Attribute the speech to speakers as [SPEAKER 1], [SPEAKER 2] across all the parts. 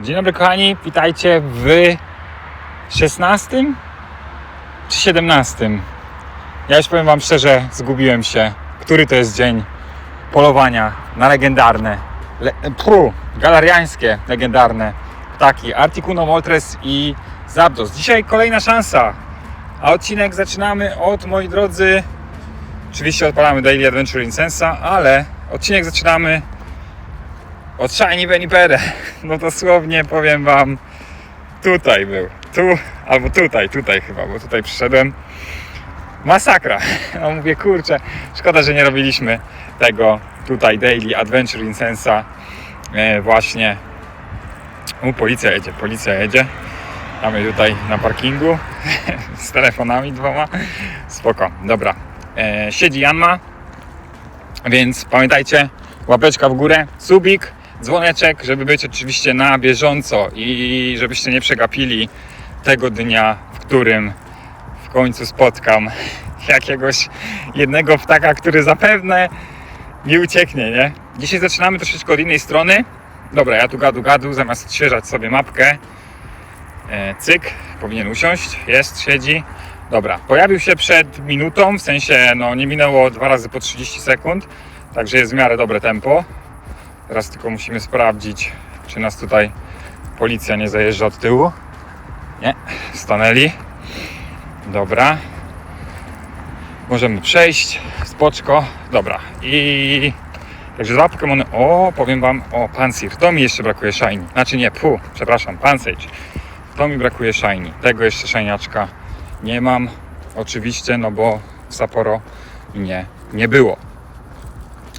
[SPEAKER 1] Dzień dobry kochani, witajcie w 16 czy 17? Ja już powiem wam szczerze, zgubiłem się, który to jest dzień polowania na legendarne, le, pru, galariańskie legendarne ptaki Articuno Moltres i Zapdos. Dzisiaj kolejna szansa, a odcinek zaczynamy od, moi drodzy, oczywiście odpalamy Daily Adventure Incensa, ale odcinek zaczynamy od Shiny Benipede. No dosłownie powiem wam, tutaj był. Tu, albo tutaj, tutaj chyba, bo tutaj przyszedłem. Masakra. No mówię, kurczę, szkoda, że nie robiliśmy tego tutaj Daily Adventure Incensa e, właśnie. U, policja jedzie, policja jedzie. Mamy tutaj na parkingu z telefonami dwoma. Spoko, dobra. E, siedzi Janma, więc pamiętajcie, łapeczka w górę, subik, dzwoneczek, żeby być oczywiście na bieżąco i żebyście nie przegapili tego dnia, w którym w końcu spotkam jakiegoś jednego ptaka, który zapewne mi ucieknie, nie? Dzisiaj zaczynamy troszeczkę od innej strony. Dobra, ja tu gadu gadu, zamiast odświeżać sobie mapkę. E, cyk, powinien usiąść, jest, siedzi. Dobra, pojawił się przed minutą, w sensie no nie minęło dwa razy po 30 sekund, także jest w miarę dobre tempo. Teraz tylko musimy sprawdzić, czy nas tutaj policja nie zajeżdża od tyłu. Nie, stanęli. Dobra. Możemy przejść, spoczko. Dobra. I także dwa Pokémony. O, powiem Wam, o, Pansir. To mi jeszcze brakuje Shiny. Znaczy nie, pu, przepraszam, Pansage. To mi brakuje Shiny. Tego jeszcze Shiniaczka nie mam. Oczywiście, no bo w Sapporo nie, nie było.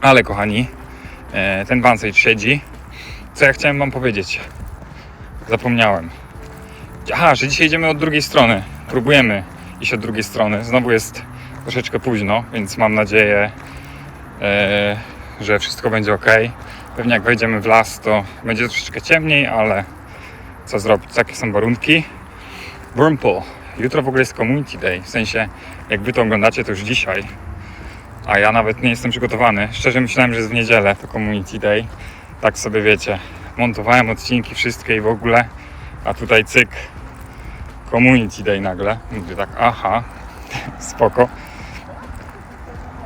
[SPEAKER 1] Ale kochani, ten Pansage siedzi. Co ja chciałem Wam powiedzieć? Zapomniałem. Aha, że dzisiaj idziemy od drugiej strony. Próbujemy iść od drugiej strony. Znowu jest troszeczkę późno, więc mam nadzieję, e, że wszystko będzie ok. Pewnie jak wejdziemy w las, to będzie troszeczkę ciemniej, ale co zrobić? Takie są warunki. Wurmple. Jutro w ogóle jest Community Day. W sensie, jak wy to oglądacie, to już dzisiaj. A ja nawet nie jestem przygotowany. Szczerze myślałem, że jest w niedzielę to Community Day. Tak sobie wiecie. Montowałem odcinki wszystkie i w ogóle. A tutaj cyk. Community Day nagle. Mówię tak, aha, spoko.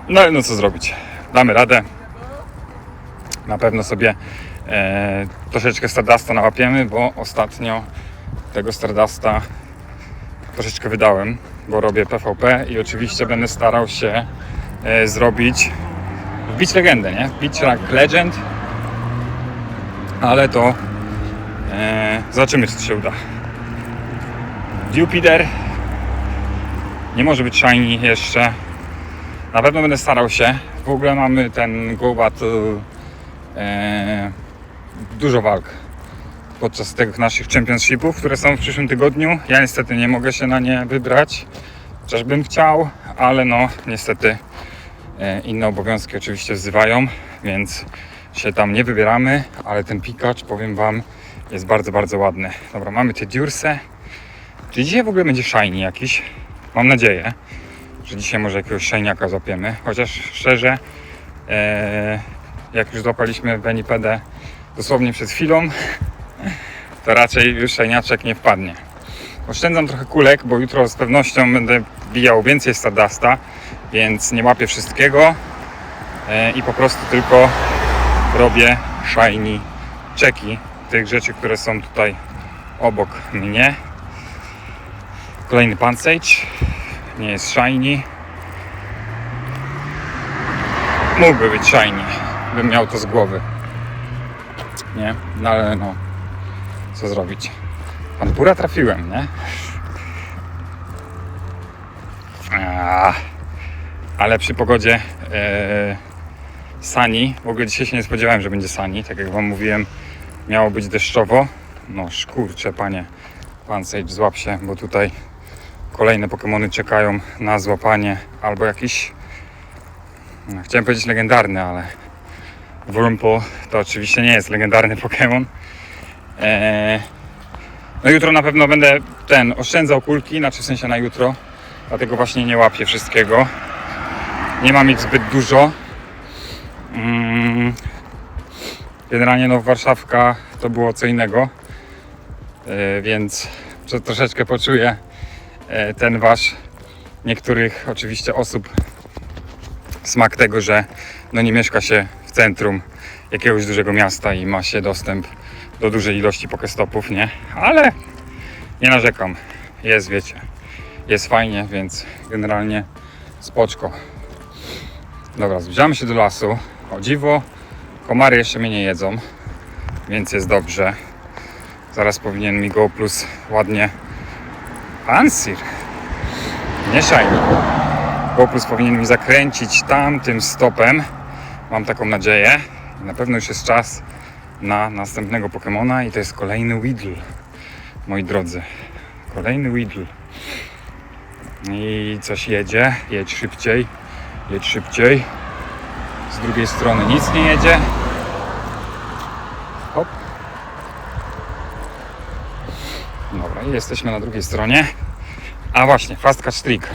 [SPEAKER 1] No ale no co zrobić? Damy radę. Na pewno sobie e, troszeczkę Stardasta nałapiemy, bo ostatnio tego Stardasta troszeczkę wydałem, bo robię PvP i oczywiście będę starał się e, zrobić, wbić legendę, nie? Wbić rank Legend, ale to e, zobaczymy, czy to się uda. Jupiter nie może być shiny jeszcze. Na pewno będę starał się. W ogóle mamy ten Go Battle e, dużo walk podczas tych naszych championshipów, które są w przyszłym tygodniu. Ja niestety nie mogę się na nie wybrać, chociaż bym chciał, ale no niestety inne obowiązki oczywiście wzywają, więc się tam nie wybieramy, ale ten Pikachu, powiem Wam, jest bardzo, bardzo ładny. Dobra, mamy te Durse. Czy dzisiaj w ogóle będzie shiny jakiś? Mam nadzieję, że dzisiaj może jakiegoś shiniaka złapiemy. Chociaż szczerze, e, jak już złapaliśmy Benipedę dosłownie przed chwilą, to raczej już shiniaczek nie wpadnie. Oszczędzam trochę kulek, bo jutro z pewnością będę bijał więcej Stardasta, więc nie łapię wszystkiego e, i po prostu tylko robię shiny czeki tych rzeczy, które są tutaj obok mnie. Kolejny Pansage. Nie jest shiny. Mógłby być shiny. Bym miał to z głowy. Nie? No ale no. Co zrobić? Pampura trafiłem, nie? A, ale przy pogodzie e, Sani, w ogóle dzisiaj się nie spodziewałem, że będzie Sani, tak jak Wam mówiłem, miało być deszczowo. No szkurcze, panie, pan Sage, złap się, bo tutaj kolejne Pokémony czekają na złapanie albo jakiś, no, chciałem powiedzieć legendarny, ale Wurmple to oczywiście nie jest legendarny Pokémon. Eee, no jutro na pewno będę ten oszczędzał kulki, znaczy w sensie na jutro, dlatego właśnie nie łapię wszystkiego. Nie mam ich zbyt dużo. Mm, Generalnie no Warszawka to było co innego, E, więc troszeczkę poczuję e, ten wasz niektórych oczywiście osób smak tego, że no nie mieszka się w centrum jakiegoś dużego miasta i ma się dostęp do dużej ilości pokestopów, nie? Ale nie narzekam. Jest, wiecie, jest fajnie, więc generalnie spoczko. Dobra, zbliżamy się do lasu. O dziwo, komary jeszcze mnie nie jedzą, więc jest dobrze. Zaraz powinien mi go plus ładnie Pansir. Nie shiny. GoPlus powinien mi zakręcić tamtym stopem. Mam taką nadzieję. Na pewno już jest czas na następnego Pokemona i to jest kolejny Weedle. Moi drodzy. Kolejny Weedle. I coś jedzie. Jedź szybciej. Jedź szybciej. Z drugiej strony nic nie jedzie. Hop. Dobra, i jesteśmy na drugiej stronie. A właśnie, Fast Catch Trick.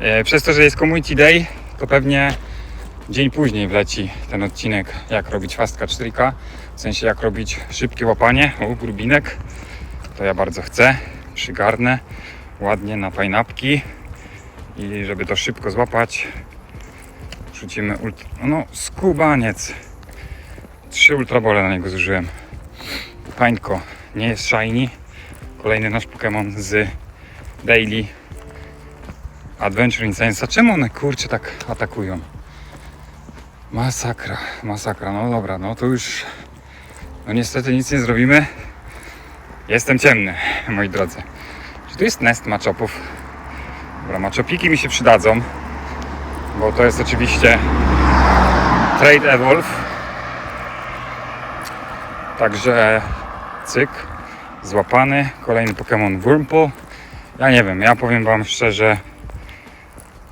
[SPEAKER 1] E, Przez to, że jest Community Day, to pewnie dzień później wleci ten odcinek, jak robić Fast Catch Tricka. W sensie, jak robić szybkie łapanie. O, grubinek. To ja bardzo chcę. Przygarnę ładnie na fajnapki. I żeby to szybko złapać, rzucimy ult... No, skubaniec. Trzy ultrabole na niego zużyłem. Pańko nie jest shiny. Kolejny nasz Pokémon z Daily Adventure Insanesa. Czemu one kurczę tak atakują? Masakra, masakra. No dobra, no to już no niestety nic nie zrobimy. Jestem ciemny, moi drodzy. Czy tu jest nest maczopów? Dobra, maczopiki mi się przydadzą, bo to jest oczywiście Trade Evolve. Także cyk, złapany. Kolejny Pokémon Wurmple. Ja nie wiem, ja powiem Wam szczerze,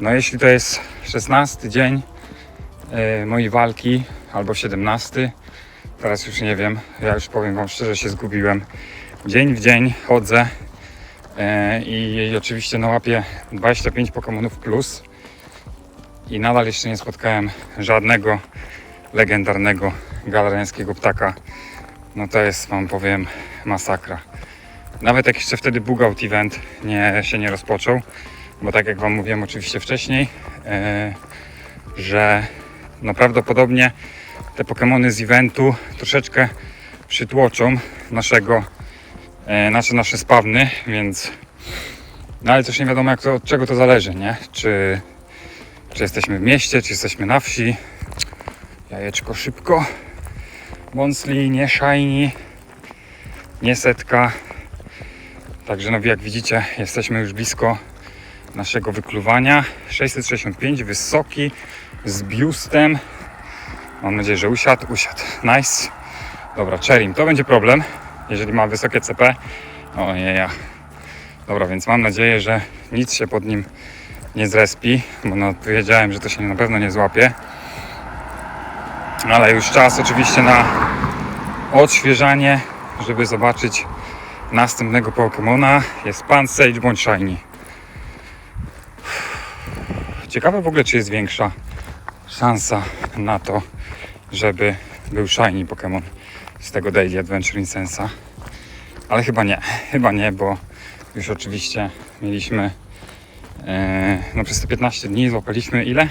[SPEAKER 1] no jeśli to jest 16 dzień mojej walki, albo 17, teraz już nie wiem, ja już powiem Wam szczerze, się zgubiłem. Dzień w dzień chodzę e, i, oczywiście na łapie 25 Pokémonów plus i nadal jeszcze nie spotkałem żadnego legendarnego galariańskiego ptaka. No to jest Wam powiem masakra. Nawet jak jeszcze wtedy Bugout Event nie, się nie rozpoczął, bo tak jak Wam mówiłem oczywiście wcześniej, e, że no prawdopodobnie te Pokémony z eventu troszeczkę przytłoczą naszego, e, nasze, nasze spawny, więc no ale też nie wiadomo jak to, od czego to zależy, nie? Czy, czy jesteśmy w mieście, czy jesteśmy na wsi. Jajeczko szybko. Bonsli, nie shiny, nie setka, Także no jak widzicie jesteśmy już blisko naszego wykluwania. 665, wysoki, z biustem. Mam nadzieję, że usiadł, usiadł. Nice. Dobra, Cherim, to będzie problem, jeżeli ma wysokie CP. O nie, ja. Dobra, więc mam nadzieję, że nic się pod nim nie zrespi, bo no, wiedziałem, że to się na pewno nie złapie. Ale już czas oczywiście na odświeżanie, żeby zobaczyć następnego Pokemona jest Pan Sage bądź Shiny. Ciekawe w ogóle, czy jest większa szansa na to, żeby był Shiny Pokémon z tego Daily Adventure Incensa. Ale chyba nie, chyba nie, bo już oczywiście mieliśmy e, no przez te 15 dni złapaliśmy ile?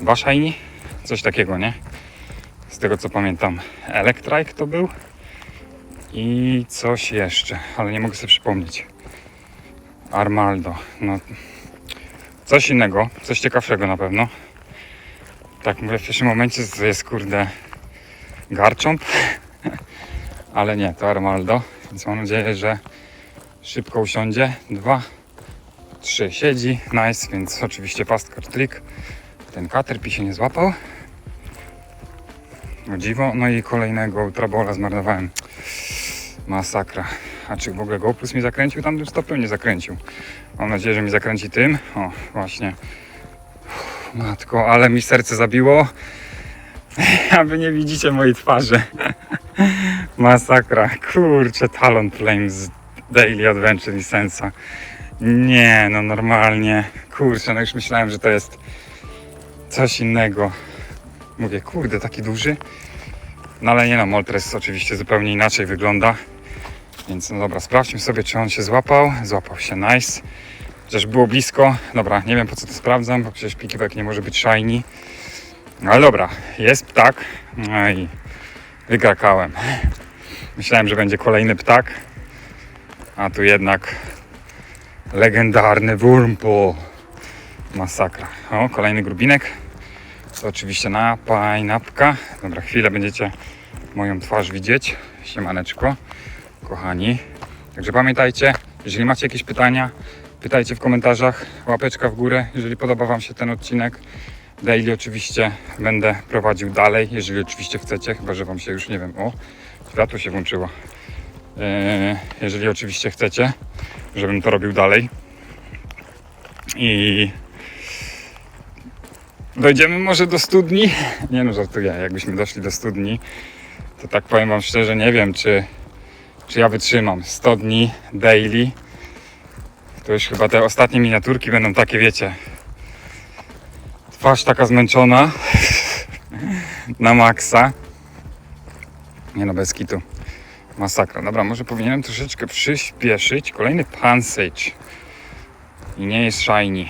[SPEAKER 1] Dwa Shiny? Coś takiego, nie? Z tego co pamiętam, Electrike to był i coś jeszcze, ale nie mogę sobie przypomnieć. Armaldo. No, coś innego, coś ciekawszego na pewno. Tak mówię w pierwszym momencie, to jest kurde Garchomp, ale nie, to Armaldo, więc mam nadzieję, że szybko usiądzie. Dwa, trzy, siedzi, nice, więc oczywiście pastkar trik. Ten Caterpie się nie złapał. O dziwo, no i kolejnego ultrabola zmarnowałem. Masakra. A czy w ogóle GoPlus mi zakręcił? Tamtym stopem nie zakręcił. Mam nadzieję, że mi zakręci tym. O, właśnie. Uff, Matko, ale mi serce zabiło. A wy nie widzicie mojej twarzy. Masakra. Kurczę, Talon Flame z Daily Adventure i Sensa. Nie, no normalnie. Kurczę, no już myślałem, że to jest coś innego. Mówię, kurde, taki duży. No ale nie no, Moltres oczywiście zupełnie inaczej wygląda. Więc no dobra, sprawdźmy sobie, czy on się złapał. Złapał się, nice. Chociaż było blisko. Dobra, nie wiem po co to sprawdzam, bo przecież pikiwek nie może być shiny. No ale dobra, jest ptak. No i wykrakałem. Myślałem, że będzie kolejny ptak. A tu jednak legendarny Wurmpo. Masakra. O, kolejny grubinek. To oczywiście napaj, napka. Dobra, chwilę będziecie moją twarz widzieć. Siemaneczko, kochani. Także pamiętajcie, jeżeli macie jakieś pytania, pytajcie w komentarzach. Łapeczka w górę, jeżeli podoba Wam się ten odcinek. Daily oczywiście będę prowadził dalej, jeżeli oczywiście chcecie, chyba że Wam się już, nie wiem, o, światło się włączyło. Eee, jeżeli oczywiście chcecie, żebym to robił dalej. I dojdziemy może do studni. Nie no, żartuję, jakbyśmy doszli do studni, to tak powiem Wam szczerze, nie wiem, czy, czy ja wytrzymam 100 dni daily. To już chyba te ostatnie miniaturki będą takie, wiecie, twarz taka zmęczona na maksa. Nie no, bez kitu. Masakra. Dobra, może powinienem troszeczkę przyspieszyć. Kolejny Pansage. I nie jest shiny.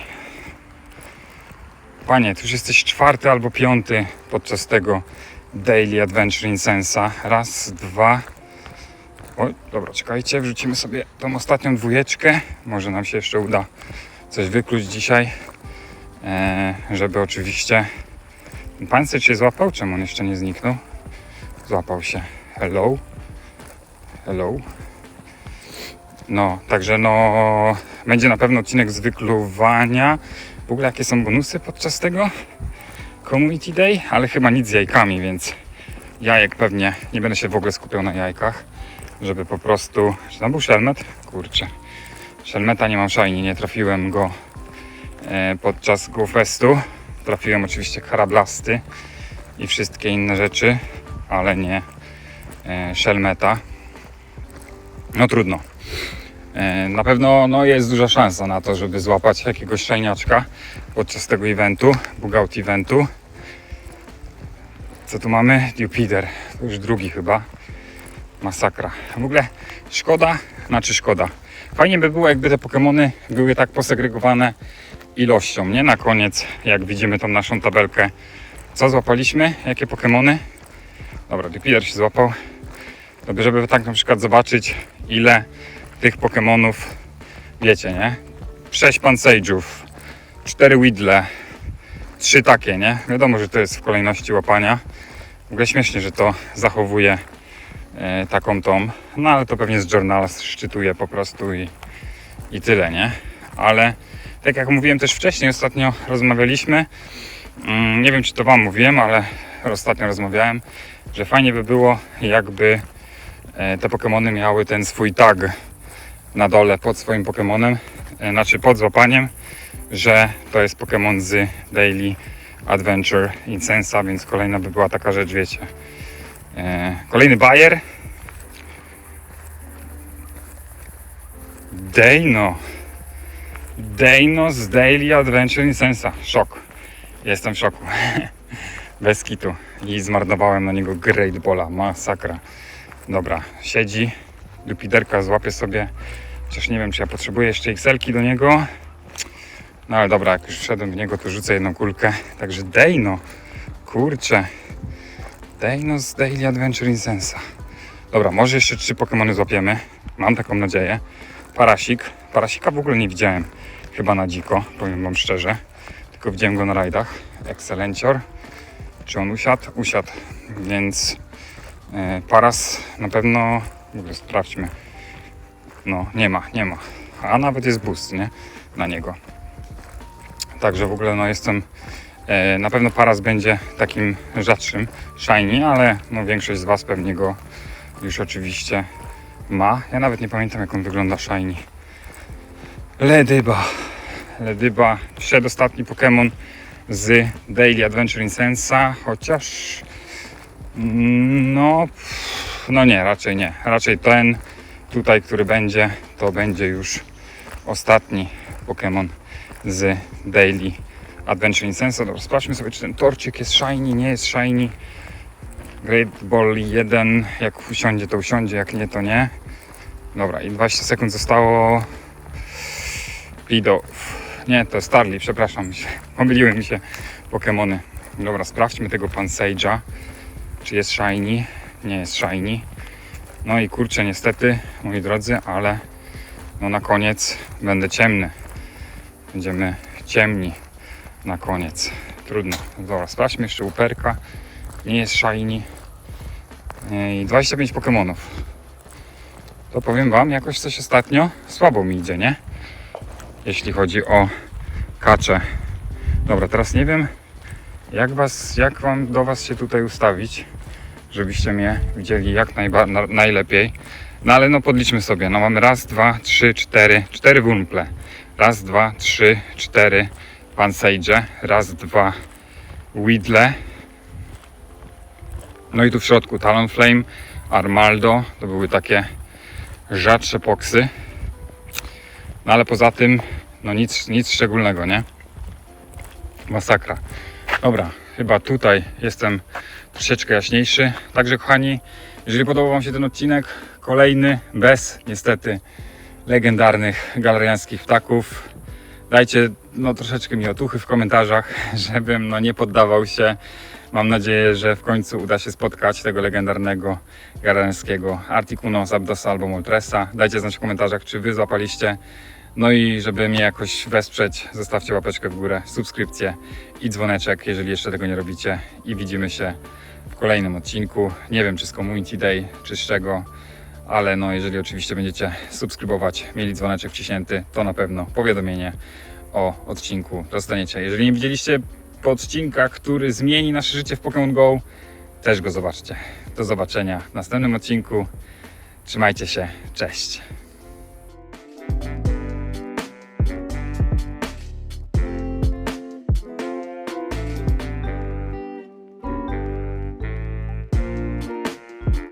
[SPEAKER 1] Panie, tu już jesteś czwarty albo piąty podczas tego Daily Adventure in Sensa. Raz, dwa. Oj, dobra, czekajcie, wrzucimy sobie tą ostatnią dwójeczkę. Może nam się jeszcze uda coś wykluć dzisiaj. E, żeby oczywiście. Ten Pansage się złapał? Czemu on jeszcze nie zniknął? Złapał się. Hello. Hello. No, także no, będzie na pewno odcinek z wykluwania. W ogóle jakie są bonusy podczas tego Community Day, ale chyba nic z jajkami, więc jajek pewnie nie będę się w ogóle skupiał na jajkach, żeby po prostu... Czy tam był szelmet? Kurczę. Szelmeta nie mam shiny, nie trafiłem go e, podczas GoFestu. Trafiłem oczywiście karablasty i wszystkie inne rzeczy, ale nie e, szelmeta. No trudno. E, Na pewno no, jest duża szansa na to, żeby złapać jakiegoś szajniaczka podczas tego eventu, bugout eventu. Co tu mamy? Jupiter. To już drugi chyba. Masakra. W ogóle szkoda, znaczy szkoda. Fajnie by było, jakby te Pokémony były tak posegregowane ilością, nie? Na koniec, jak widzimy tą naszą tabelkę. Co złapaliśmy? Jakie Pokémony? Dobra, Jupiter się złapał. Dobrze, żeby tak na przykład zobaczyć, ile tych Pokémonów, wiecie, nie? 6 Pansage'ów, 4 Widle, 3 takie, nie? Wiadomo, że to jest w kolejności łapania. W ogóle śmiesznie, że to zachowuje taką tą, no ale to pewnie z journala szczytuje po prostu i, i tyle, nie? Ale tak jak mówiłem też wcześniej, ostatnio rozmawialiśmy, mm, nie wiem czy to Wam mówiłem, ale ostatnio rozmawiałem, że fajnie by było jakby e, te Pokémony miały ten swój tag na dole pod swoim Pokémonem, e, znaczy pod złapaniem, że to jest Pokémon z Daily Adventure Incensa, więc kolejna by była taka rzecz, wiecie. E, Kolejny Bayer. Dejno. Dejno z Daily Adventure Incensa. Szok. Jestem w szoku. Bez kitu. I zmarnowałem na niego Great Bola. Masakra. Dobra, siedzi. Jupiderka złapię sobie. Chociaż nie wiem, czy ja potrzebuję jeszcze XL-ki do niego. No ale dobra, jak już wszedłem w niego, to rzucę jedną kulkę. Także Dejno. Kurczę. Dejno z Daily Adventure Incensa. Dobra, może jeszcze trzy Pokémony złapiemy. Mam taką nadzieję. Parasik. Parasika w ogóle nie widziałem. Chyba na dziko, powiem wam szczerze. Tylko widziałem go na rajdach. Excelencior. Czy on usiadł? Usiadł. Więc e, Paras na pewno... W ogóle sprawdźmy. No, nie ma, nie ma. A nawet jest boost, nie? Na niego. Także w ogóle no jestem... E, na pewno Paras będzie takim rzadszym shiny, ale no większość z Was pewnie go już oczywiście ma. Ja nawet nie pamiętam jak on wygląda shiny. Ledyba. Ledyba. Przedostatni Pokémon z Daily Adventure Incensa, chociaż no, no nie, raczej nie. Raczej ten tutaj, który będzie, to będzie już ostatni Pokémon z Daily Adventure Incensa. Dobra, sprawdźmy sobie, czy ten torcik jest shiny, nie jest shiny. Great Ball 1. Jak usiądzie, to usiądzie, jak nie, to nie. Dobra, i 20 sekund zostało. Pido. Nie, to Starly, przepraszam. Pomyliły mi się Pokémony. Dobra, sprawdźmy tego Pansage'a. Czy jest shiny? Nie jest shiny. No i kurczę, niestety, moi drodzy, ale no na koniec będę ciemny. Będziemy ciemni na koniec. Trudno. Dobra, sprawdźmy jeszcze uperka. Nie jest shiny. I 25 Pokémonów. To powiem Wam, jakoś coś ostatnio słabo mi idzie, nie? Jeśli chodzi o kacze. Dobra, teraz nie wiem, jak, was, jak Wam do Was się tutaj ustawić, żebyście mnie widzieli jak najba, na, najlepiej. No ale no podliczmy sobie. No mamy raz, dwa, trzy, cztery, cztery wumple. Raz, dwa, trzy, cztery Pansage. Raz, dwa Widle. No i tu w środku Talonflame, Armaldo. To były takie rzadsze poksy. No ale poza tym, no nic, nic szczególnego, nie? Masakra. Dobra, chyba tutaj jestem troszeczkę jaśniejszy. Także kochani, jeżeli podobał Wam się ten odcinek, kolejny bez niestety legendarnych galeriańskich ptaków, dajcie no troszeczkę mi otuchy w komentarzach, żebym no nie poddawał się. Mam nadzieję, że w końcu uda się spotkać tego legendarnego galeriańskiego Articuno, Zapdosa albo Moltresa. Dajcie znać w komentarzach, czy Wy złapaliście. No i żeby mnie jakoś wesprzeć, zostawcie łapeczkę w górę, subskrypcję i dzwoneczek, jeżeli jeszcze tego nie robicie. I widzimy się w kolejnym odcinku. Nie wiem, czy z Community Day, czy z czego, ale no jeżeli oczywiście będziecie subskrybować, mieli dzwoneczek wciśnięty, to na pewno powiadomienie o odcinku dostaniecie. Jeżeli nie widzieliście po odcinka, który zmieni nasze życie w Pokémon Go, też go zobaczcie. Do zobaczenia w następnym odcinku. Trzymajcie się, cześć.